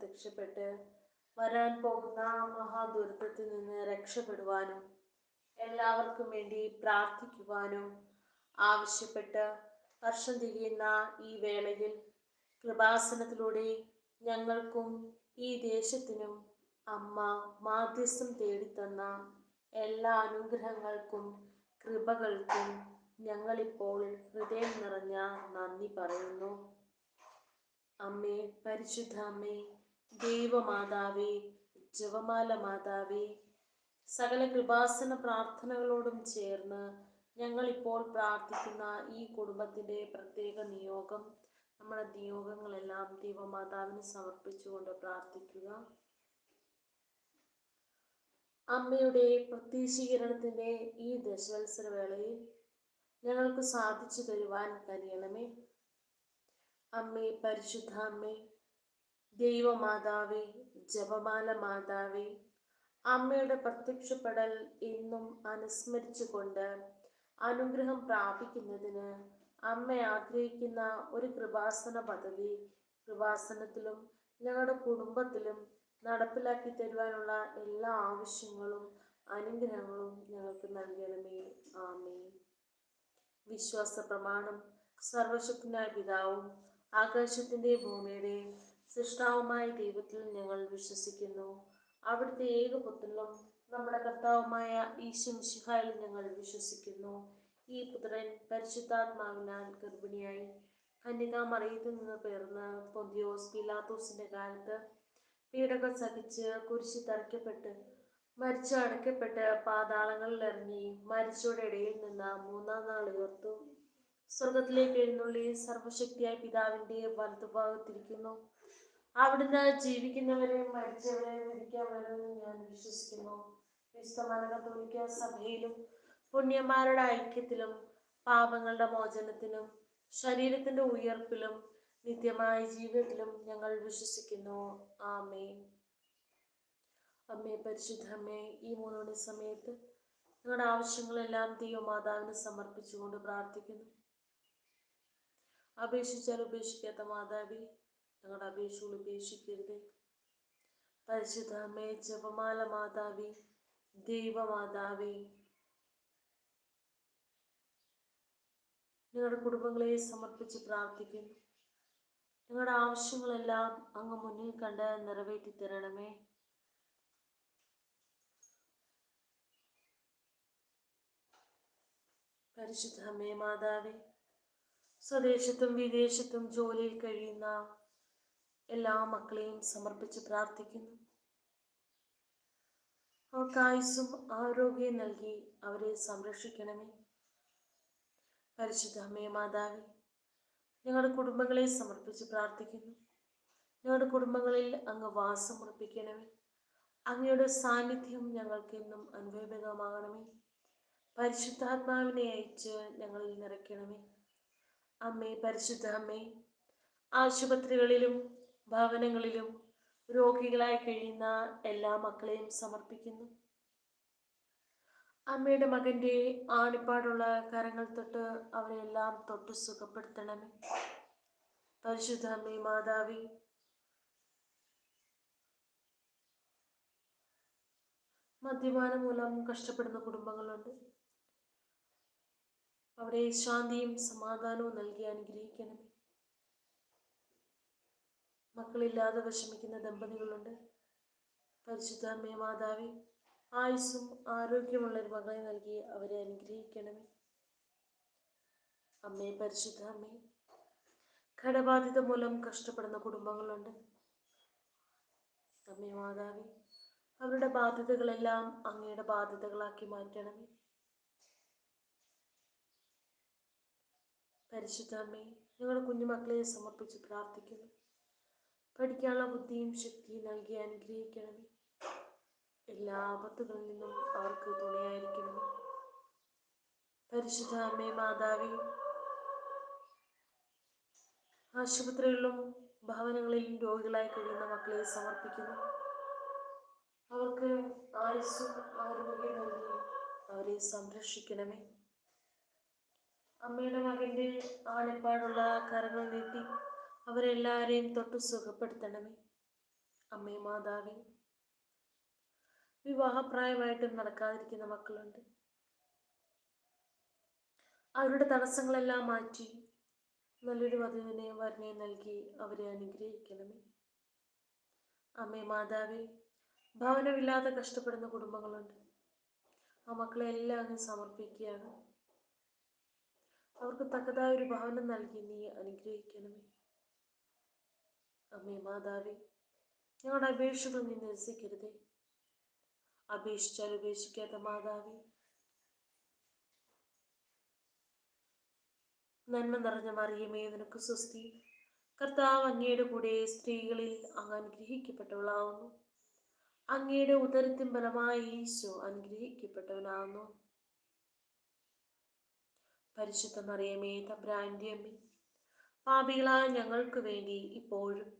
പ്രത്യക്ഷപ്പെട്ട് വരാൻ പോകുന്ന മഹാദുരിതത്തിൽ നിന്ന് രക്ഷപ്പെടുവാനും എല്ലാവർക്കും വേണ്ടി പ്രാർത്ഥിക്കുവാനും ആവശ്യപ്പെട്ട് വർഷം തികയുന്ന ഈ വേളയിൽ കൃപാസനത്തിലൂടെ ഞങ്ങൾക്കും ഈ ദേശത്തിനും അമ്മ മാധ്യസ്ഥം തേടിത്തന്ന എല്ലാ അനുഗ്രഹങ്ങൾക്കും കൃപകൾക്കും ഞങ്ങളിപ്പോൾ ഹൃദയം നിറഞ്ഞ നന്ദി പറയുന്നു. അമ്മേ പരിശുദ്ധ അമ്മേ ദൈവമാതാവേ ജവമാല മാതാവേ സകല കൃപാസന പ്രാർത്ഥനകളോടും ചേർന്ന് ഞങ്ങൾ ഇപ്പോൾ പ്രാർത്ഥിക്കുന്ന ഈ കുടുംബത്തിന്റെ പ്രത്യേക നിയോഗം നമ്മുടെ നിയോഗങ്ങളെല്ലാം ദൈവമാതാവിന് സമർപ്പിച്ചുകൊണ്ട് പ്രാർത്ഥിക്കുക. അമ്മയുടെ പ്രത്യക്ഷീകരണത്തിന്റെ ഈ ദശവത്സര വേളയിൽ ഞങ്ങൾക്ക് സാധിച്ചു തരുവാൻ കഴിയണമേ അമ്മേ പരിശുദ്ധ അമ്മേ ദൈവമാതാവേ ജപമാല മാതാവേ അമ്മയുടെ പ്രത്യക്ഷപ്പെടൽ എന്നും അനുസ്മരിച്ചുകൊണ്ട് അനുഗ്രഹം പ്രാപിക്കുന്നതിന് അമ്മ ആഗ്രഹിക്കുന്ന ഒരു കൃപാസന പദ്ധതി കൃപാസനത്തിലും ഞങ്ങളുടെ കുടുംബത്തിലും നടപ്പിലാക്കി തരുവാനുള്ള എല്ലാ ആവശ്യങ്ങളും അനുഗ്രഹങ്ങളും ഞങ്ങൾക്ക് നൽകണമേ. ആമേ വിശ്വാസ പ്രമാണം സർവശക്തനായ പിതാവും ആകാശത്തിന്റെ ഭൂമിയുടെ സൃഷ്ടാവുമായ ദൈവത്തിൽ ഞങ്ങൾ വിശ്വസിക്കുന്നു. അവിടുത്തെ ഏകപുത്രനും നമ്മുടെ കർത്താവുമായ ഈശോ മിശിഹായിൽ ഞങ്ങൾ വിശ്വസിക്കുന്നു. ഈ പുത്രൻ പരിശുദ്ധാത്മാവിനാൽ ഗർഭിണിയായി. കന്യകാ മറിയത്തിൽ നിന്ന് പേർന്ന് പൊന്തിയോസ് പിലാത്തോസിന്റെ കാലത്ത് പീഡകൾ സഹിച്ച് കുരിശി തറയ്ക്കപ്പെട്ട് മരിച്ചു അടയ്ക്കപ്പെട്ട് പാതാളങ്ങളിൽ ഇറങ്ങി മരിച്ചോടെ ഇടയിൽ നിന്ന് മൂന്നാം നാൾ ഉയർത്തു. സ്വർഗത്തിലേക്ക് എഴുന്നള്ളി സർവശക്തിയായ പിതാവിന്റെ വലതുഭാഗത്തിരിക്കുന്നു അവിടുന്ന് ജീവിക്കുന്നവരെയും മരിച്ചവരെയും വിധിക്കാൻ വരുമെന്ന് ഞാൻ വിശ്വസിക്കുന്നു. വിശ്വമാനകത്തോലിക്ക സഭയിലും പുണ്യന്മാരുടെ ഐക്യത്തിലും പാപങ്ങളുടെ മോചനത്തിലും ശരീരത്തിന്റെ ഉയർപ്പിലും നിത്യമായ ജീവിതത്തിലും ഞങ്ങൾ വിശ്വസിക്കുന്നു. ആമേ അമ്മേ പരിശുദ്ധ അമ്മേ ഈ മൂന്നോണി സമയത്ത് ഞങ്ങളുടെ ആവശ്യങ്ങളെല്ലാം ദൈവമാതാവിന് സമർപ്പിച്ചുകൊണ്ട് പ്രാർത്ഥിക്കുന്നു. അപേക്ഷിച്ചാൽ ഉപേക്ഷിക്കാത്ത മാതാവി ഞങ്ങളുടെ അപേക്ഷകൾ ഉപേക്ഷിക്കരുത്. പരിശുദ്ധ അമ്മേ ജപമാല മാതാവി ദൈവമാതാവി നിങ്ങളുടെ കുടുംബങ്ങളെ സമർപ്പിച്ച് പ്രാർത്ഥിക്കുന്നു. നിങ്ങളുടെ ആവശ്യങ്ങളെല്ലാം അങ്ങ് മുന്നിൽ കണ്ട് നിറവേറ്റി തരണമേ. പരിശുദ്ധ അമ്മേ മാതാവേ സ്വദേശത്തും വിദേശത്തും ജോലിയിൽ കഴിയുന്ന എല്ലാ മക്കളെയും സമർപ്പിച്ച് പ്രാർത്ഥിക്കുന്നു. അവർക്ക് ആയുസ്സും ആരോഗ്യം നൽകി അവരെ സംരക്ഷിക്കണമേ. പരിശുദ്ധ അമ്മേ ഞങ്ങളുടെ കുടുംബങ്ങളെ സമർപ്പിച്ച് പ്രാർത്ഥിക്കുന്നു. ഞങ്ങളുടെ കുടുംബങ്ങളിൽ അങ്ങ് വാസം ഉറപ്പിക്കണമേ. അങ്ങയുടെ സാന്നിധ്യം ഞങ്ങൾക്കെന്നും അനുഭവമാകണമേ പരിശുദ്ധാത്മാവിനെ അയച്ച് ഞങ്ങളിൽ നിറയ്ക്കണമേ. അമ്മേ പരിശുദ്ധ അമ്മേ ആശുപത്രികളിലും ഭവനങ്ങളിലും രോഗികളായി കഴിയുന്ന എല്ലാ മക്കളെയും സമർപ്പിക്കുന്നു. അമ്മയുടെ മകന്റെ ആണിപ്പാടുള്ള കരങ്ങൾ തൊട്ട് അവരെല്ലാം തൊട്ട് സുഖപ്പെടുത്തണമേ. പരിശുദ്ധ അമ്മേ മാതാവി മദ്യപാനം മൂലം കഷ്ടപ്പെടുന്ന കുടുംബങ്ങളുണ്ട്. അവിടെ ശാന്തിയും സമാധാനവും നൽകി അനുഗ്രഹിക്കണമേ. മക്കളില്ലാതെ വിഷമിക്കുന്ന ദമ്പതികളുണ്ട്. പരിശുദ്ധ അമ്മേ മാതാവി ആയുസ്സും ആരോഗ്യമുള്ള ഒരു മകളെ നൽകി അവരെ അനുഗ്രഹിക്കണമേ. അമ്മേ പരിശുദ്ധ അമ്മേ കടബാധിത മൂലം കഷ്ടപ്പെടുന്ന കുടുംബങ്ങളുണ്ട്. അമ്മേ മാതാവി അവരുടെ ബാധ്യതകളെല്ലാം അങ്ങയുടെ ബാധ്യതകളാക്കി മാറ്റണമേ. പരിശുദ്ധ അമ്മേ ഞങ്ങളുടെ കുഞ്ഞുമക്കളെ സമർപ്പിച്ച് പ്രാർത്ഥിക്കുന്നു. പഠിക്കാനുള്ള ബുദ്ധിയും ശക്തിയും നൽകി അനുഗ്രഹിക്കണമേ എല്ലാ ആപത്തുകളിൽ നിന്നും അവർക്ക് തുണയായിരിക്കണമേ പരിശുദ്ധ അമ്മേ മാതാവി ആശുപത്രികളിലും ഭവനങ്ങളിലും രോഗികളായി കഴിയുന്ന മക്കളെ സമർപ്പിക്കുന്നു. അവർക്ക് ആയുസ്സും ആരോഗ്യം നൽകി അവരെ സംരക്ഷിക്കണമേ. അമ്മയുടെ മകന്റെ ആണിപ്പാടുള്ള കരങ്ങൾ നീട്ടി അവരെല്ലാവരെയും തൊട്ട് സുഖപ്പെടുത്തണമേ. അമ്മേ മാതാവേ. വിവാഹപ്രായമായിട്ടും നടക്കാതിരിക്കുന്ന മക്കളുണ്ട്. അവരുടെ തടസ്സങ്ങളെല്ലാം മാറ്റി നല്ലൊരു വധുവിനെ വരനെ നൽകി അവരെ അനുഗ്രഹിക്കണമേ. അമ്മേ മാതാവേ ഭവനമില്ലാതെ കഷ്ടപ്പെടുന്ന കുടുംബങ്ങളുണ്ട്. ആ മക്കളെ എല്ലാം സമർപ്പിക്കുകയാണ്. അവർക്ക് തക്കതായ ഒരു ഭവനം നൽകി നീ അനുഗ്രഹിക്കണമേ. അമ്മേ മാതാവേ ഞങ്ങളുടെ അപേക്ഷകൾ നീ നിരസിക്കരുതേ. അപേക്ഷിച്ചാൽ ഉപേക്ഷിക്കാത്ത മാതാവേ നന്മ നിറഞ്ഞ മറിയമേ നിനക്ക് സ്വസ്തി. കർത്താവ് അങ്ങയുടെ കൂടെ സ്ത്രീകളിൽ അങ്ങ് അനുഗ്രഹിക്കപ്പെട്ടവളാവുന്നു. അങ്ങയുടെ ഉദരത്തിൻ ബലമായി ഈശോ അനുഗ്രഹിക്കപ്പെട്ടവനാവുന്നു. പരിശുദ്ധ മറിയമേ തബ്രാന്റെ അമ്മി പാപികളായ ഞങ്ങൾക്ക് വേണ്ടി ഇപ്പോഴും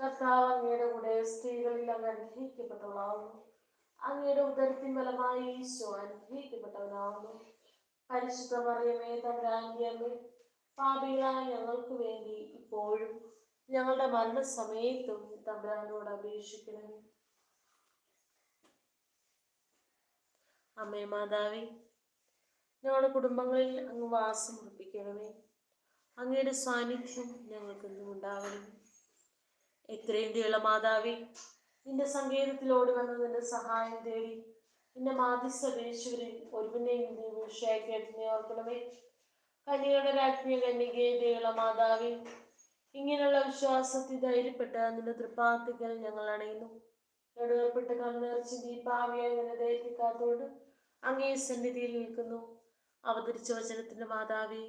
കർത്താവ് അങ്ങയുടെ കൂടെ സ്ത്രീകളിൽ അങ്ങ് അനുഗ്രഹിക്കപ്പെട്ടവളാവുന്നു. അങ്ങയുടെ ഉദരത്തിൻ ബലമായി ഈശോ അനുഗ്രഹിക്കപ്പെട്ടവനാവുന്നു. പരിശുദ്ധ മറിയമേ തമ്പ്രാന്റെ അമ്മേ പാപികളായ ഞങ്ങൾക്ക് വേണ്ടി ഇപ്പോഴും ഞങ്ങളുടെ മരണസമയത്തും തമ്പ്രാനോട് അപേക്ഷിക്കണം അമ്മേ മാതാവേ ഞങ്ങളുടെ കുടുംബങ്ങളിൽ അങ്ങ് വാസം ഉറപ്പിക്കണമേ. അങ്ങയുടെ സാന്നിധ്യം ഞങ്ങൾക്ക് ഉണ്ടാവണം എത്രയും ദയുള്ള മാതാവേ നിന്റെ സങ്കേതത്തിലോട് വന്ന് നിന്റെ സഹായം തേടി നിന്റെ മാധ്യസ്ഥേശ്വരൻ ഒരുവിനെയും നീ വിഷയായി കേട്ട് നീ ഓർക്കണമേ. കന്യകളുടെ രാജ്ഞിയ കന്യകയെ ദയുള്ള മാതാവേ ഇങ്ങനെയുള്ള വിശ്വാസത്തിൽ ധൈര്യപ്പെട്ട നിന്റെ തൃപ്പാർത്ഥികൾ ഞങ്ങൾ അണയുന്നു. നെടുവേർപ്പെട്ട് കണ്ണേർച്ച് ദീപാവിയായി നിന്നെ അങ്ങേ സന്നിധിയിൽ നിൽക്കുന്നു. അവതരിച്ച വചനത്തിന്റെ മാതാവേ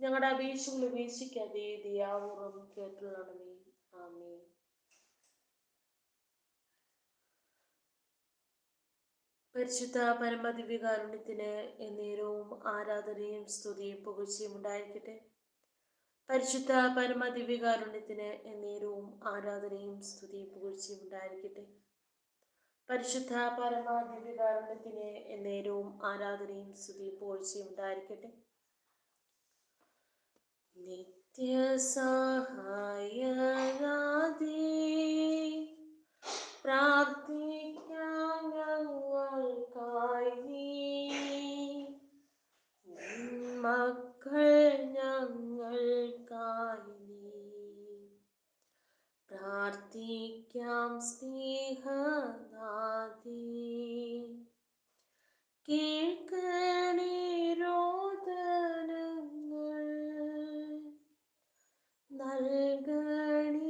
ഞങ്ങളുടെ അപേക്ഷകൾ ഉപേക്ഷിക്കാതെ ദിയാവൂറും കേട്ടുള്ളണമേ ആമേ പരിശുദ്ധ പരമദിവ്യകാരുണ്യത്തിന് എന്നേരവും ആരാധനയും സ്തുതിയും പുകഴ്ചയും ഉണ്ടായിരിക്കട്ടെ. പരിശുദ്ധ പരമദിവ്യകാരുണ്യത്തിന് എന്നേരവും ആരാധനയും സ്തുതിയും പുകഴ്ചയും ഉണ്ടായിരിക്കട്ടെ. പരിശുദ്ധ പരമദിവ്യകാരുണ്യത്തിന് എന്നേരവും ആരാധനയും സ്തുതിയും പുകഴ്ചയും ഉണ്ടായിരിക്കട്ടെ. നിത്യസഹായനാദേ പ്രാർത്ഥിക്കാൻ ഞങ്ങൾക്കായി മക്കൾ ഞങ്ങൾക്കായി പ്രാർത്ഥിക്കാം സ്നേഹനാദി കേൾക്കണേ രോദനങ്ങൾ നൽകണേ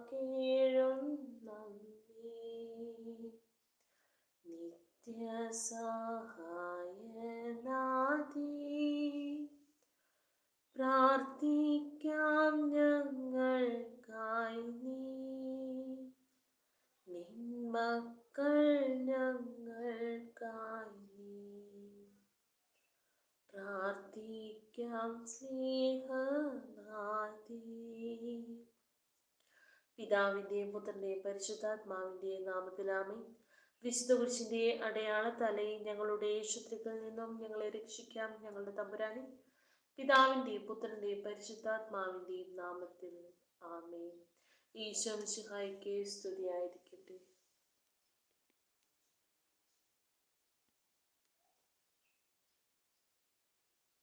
കേഴും നമ്മേ നിത്യസഹായനാദി. പ്രാർത്ഥിക്കാം ഞങ്ങൾക്കായി നീ. നിന്മക്കൾ ഞങ്ങൾക്കായി പ്രാർത്ഥിക്കാം പിതാവിന്റെയും പുത്രന്റെയും പരിശുദ്ധാത്മാവിന്റെയും നാമത്തിലാമേ വിശുദ്ധ കുരിശിന്റെ അടയാള തലയിൽ ഞങ്ങളുടെ ശത്രുക്കളിൽ നിന്നും ഞങ്ങളെ രക്ഷിക്കാം ഞങ്ങളുടെ തമ്പുരാനെ. പിതാവിന്റെയും പുത്രന്റെയും പരിശുദ്ധാത്മാവിന്റെയും നാമത്തിൽ ആമേ ഈശോ മിശിഹായിക്ക് സ്തുതിയായിരിക്കട്ടെ